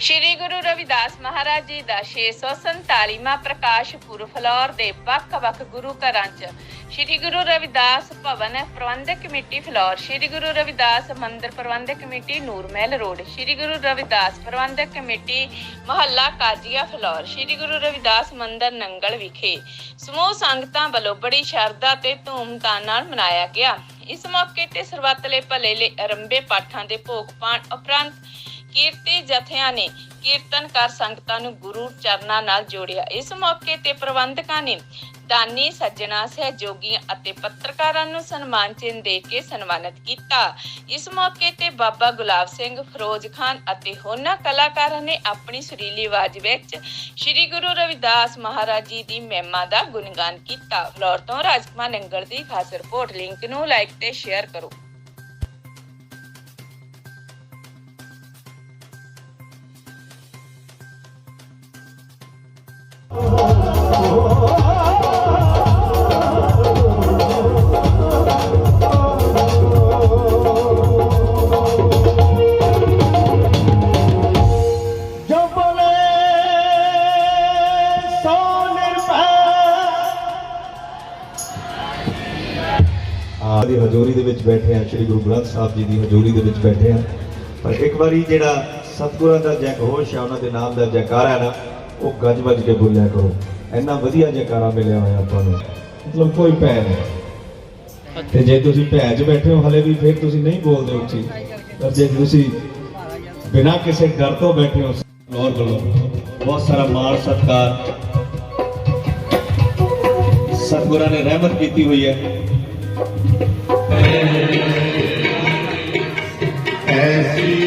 ਸ਼੍ਰੀ ਗੁਰੂ ਰਵਿਦਾਸ ਮਹਾਰਾਜ ਜੀ ਦਾ 647ਵਾਂ ਪ੍ਰਕਾਸ਼ ਪੁਰਬ flour ਦੇ ਵੱਖ-ਵੱਖ ਗੁਰੂ ਘਰਾਂ 'ਚ। ਸ਼੍ਰੀ ਗੁਰੂ ਰਵਿਦਾਸ ਭਵਨ ਪ੍ਰਬੰਧਕ ਕਮੇਟੀ ਫਲੌਰ, ਸ਼੍ਰੀ ਗੁਰੂ ਰਵਿਦਾਸ ਮੰਦਿਰ ਪ੍ਰਬੰਧਕ ਕਮੇਟੀ ਨੂਰਮਹਿਲ ਰੋਡ, ਸ਼੍ਰੀ ਗੁਰੂ ਰਵਿਦਾਸ ਪ੍ਰਬੰਧਕ ਕਮੇਟੀ ਮਹੱਲਾ ਕਾਜੀਆ ਫਲੌਰ, ਸ਼੍ਰੀ ਗੁਰੂ ਰਵਿਦਾਸ ਮੰਦਿਰ ਨੰਗਲ ਵਿਖੇ। ਸਮੂਹ ਸੰਗਤਾਂ ਵੱਲੋਂ ਬੜੀ ਸ਼ਰਧਾ ਤੇ ਧੂਮਧਾਮ ਨਾਲ ਮਨਾਇਆ ਗਿਆ। ਇਸ ਮੌਕੇ ਤੇ ਸਰਬੱਤਲੇ ਭਲੇ ਲਈ ਅਰੰਭੇ ਪਾਠਾਂ ਦੇ ਭੋਗ ਪਾਣ ਉਪਰੰਤ ਕੀਰਤੀ ਜਥਿਆਂ ਨੇ ਕੀਰਤਨ ਕਰ ਸੰਗਤਾਂ ਨੂੰ ਗੁਰੂ ਚਰਨਾਂ ਨਾਲ ਜੋੜਿਆ। ਇਸ ਮੌਕੇ ਤੇ ਪ੍ਰਬੰਧਕਾਂ ਨੇ ਦਾਨੀ ਸੱਜਣਾ, ਸਹਿਯੋਗੀਆਂ ਅਤੇ ਪੱਤਰਕਾਰਾਂ ਨੂੰ ਸਨਮਾਨ ਚਿੰਨ੍ਹ ਦੇ ਕੇ ਸਨਮਾਨਿਤ ਕੀਤਾ। ਇਸ ਮੌਕੇ ਤੇ ਬਾਬਾ ਗੁਲਾਬ ਸਿੰਘ ਫਿਰੋਜ਼ ਖਾਨ ਅਤੇ ਹੋਰਨਾਂ ਕਲਾਕਾਰਾਂ ਨੇ ਆਪਣੀ ਸੁਰੀਲੀ ਆਵਾਜ਼ ਵਿੱਚ ਸ੍ਰੀ ਗੁਰੂ ਰਵਿਦਾਸ ਮਹਾਰਾਜ ਜੀ ਦੀ ਮਹਿਮਾ ਦਾ ਗੁਣਗਾਨ ਕੀਤਾ। ਫਲੋਰ ਤੋਂ ਰਾਜਕੁਮਾਰ ਨੰਗਲ ਦੀ ਖਾਸ ਰਿਪੋਰਟ। ਲਿੰਕ ਨੂੰ ਲਾਈਕ ਤੇ ਸ਼ੇਅਰ ਕਰੋ। ਦੀ ਹਜ਼ੂਰੀ ਦੇ ਵਿੱਚ ਬੈਠੇ ਆ ਸ੍ਰੀ ਗੁਰੂ ਗ੍ਰੰਥ ਸਾਹਿਬ ਜੀ ਦੀ ਹਜ਼ੂਰੀ ਦੇ ਵਿੱਚ ਬੈਠੇ ਆ ਪਰ ਇੱਕ ਵਾਰੀ ਜਿਹੜਾ ਸਤਿਗੁਰਾਂ ਦਾ ਜੈ ਆ, ਉਹਨਾਂ ਦੇ ਨਾਮ ਦਾ ਜੈਕਾਰਾ ਨਾ, ਉਹ ਗੱਜ ਵੱਜ ਕੇ ਬੋਲਿਆ ਕਰੋ। ਇੰਨਾ ਵਧੀਆ ਜੈਕਾਰਾ ਮਿਲਿਆ ਹੋਇਆ ਆਪਾਂ ਨੂੰ। ਮਤਲਬ ਕੋਈ ਭੈ ਨਹੀਂ ਤੇ ਜੇ ਤੁਸੀਂ ਭੈ 'ਚ ਬੈਠੇ ਹੋ, ਹਲੇ ਵੀ ਫਿਰ ਤੁਸੀਂ ਨਹੀਂ ਬੋਲਦੇ ਉੱਚੀ। ਪਰ ਜੇ ਤੁਸੀਂ ਬਿਨਾਂ ਕਿਸੇ ਡਰ ਤੋਂ ਬੈਠੇ ਹੋ ਲੋਰ ਵੱਲੋਂ, ਬਹੁਤ ਸਾਰਾ ਮਾਣ, ਸਤਿਕਾਰ। ਸਤਿਗੁਰਾਂ ਨੇ ਰਹਿਮਤ ਕੀਤੀ ਹੋਈ ਹੈ। Hey, hey,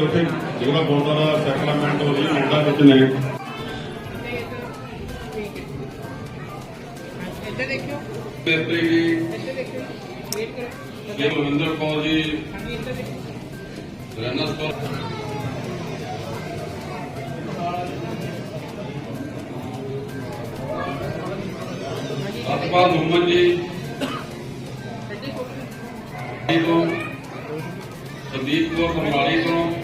ਉੱਥੇ ਜਿਹੜਾ ਗੁਰਦੁਆਰਾ ਸੈਕਰਾਮੈਂਟ ਹੋ ਜੀ ਮੁੰਡਾ ਵਿੱਚ ਨੇ। ਇੱਥੇ ਜੀ। ਇਹ ਰਵਿੰਦਰ ਕੌਰ ਜੀ। ਕੌਰ। ਸਤਪਾਲ ਮੁਹੰਮਦ ਜੀ। ਜੀ ਤੋਂ ਸੰਦੀਪ ਕੌਰ। ਸਮਰਾਲੀ ਤੋਂ।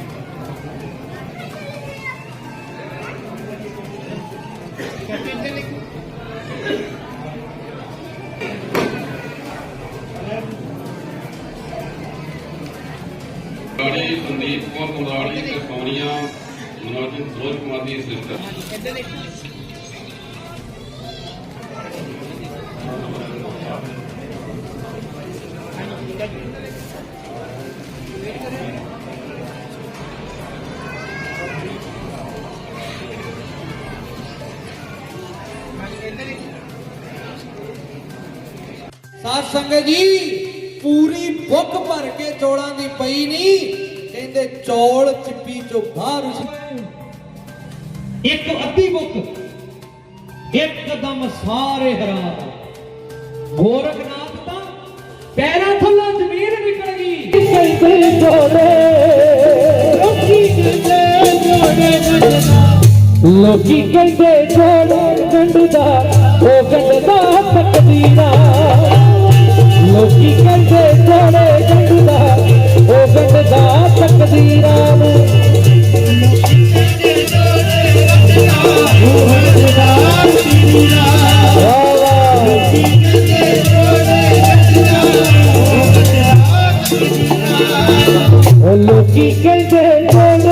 ਮਨੋਜ ਮਨੋਜ ਕੁਮਾਰ ਦੀ। ਸਿਸਟਰ ਸਾਧ ਸੰਗਤ ਜੀ, ਪੂਰੀ ਬੁੱਕ ਭਰ ਕੇ ਚੋਲਾਂ ਦੀ ਪਈ ਨਹੀਂ ਕਹਿੰਦੇ ਚੌਲ ਚਿੱਪੀ ਚੋਂ ਬਾਹਰ ਉਸ ਇੱਕ ਅੱਧੀ ਬੁੱਕ ਇੱਕ ਕਦਮ ਸਾਰੇ ਹਰਾ ਗੋਰਖਨਾਥ ਤਾਂ ਪੈਰਾਂ ਥੱਲੋਂ ਜ਼ਮੀਨ ਨਿਕਲ ਗਈ ਕਹਿੰਦੇ ਜੋੜੇ ਲੋਕੀ ਕਹਿੰਦੇ ਜੋੜੇ ਗੰਡਦਾ ਲੋਕੀ ਕਹਿੰਦੇ ਜੋੜੇ ਗੰਡਦਾ ਉਹ ਗੰਡਦਾ ਤਕਦੀਰਾ ਲੋਕੀ ਕਹਿੰਦੇ Yeah.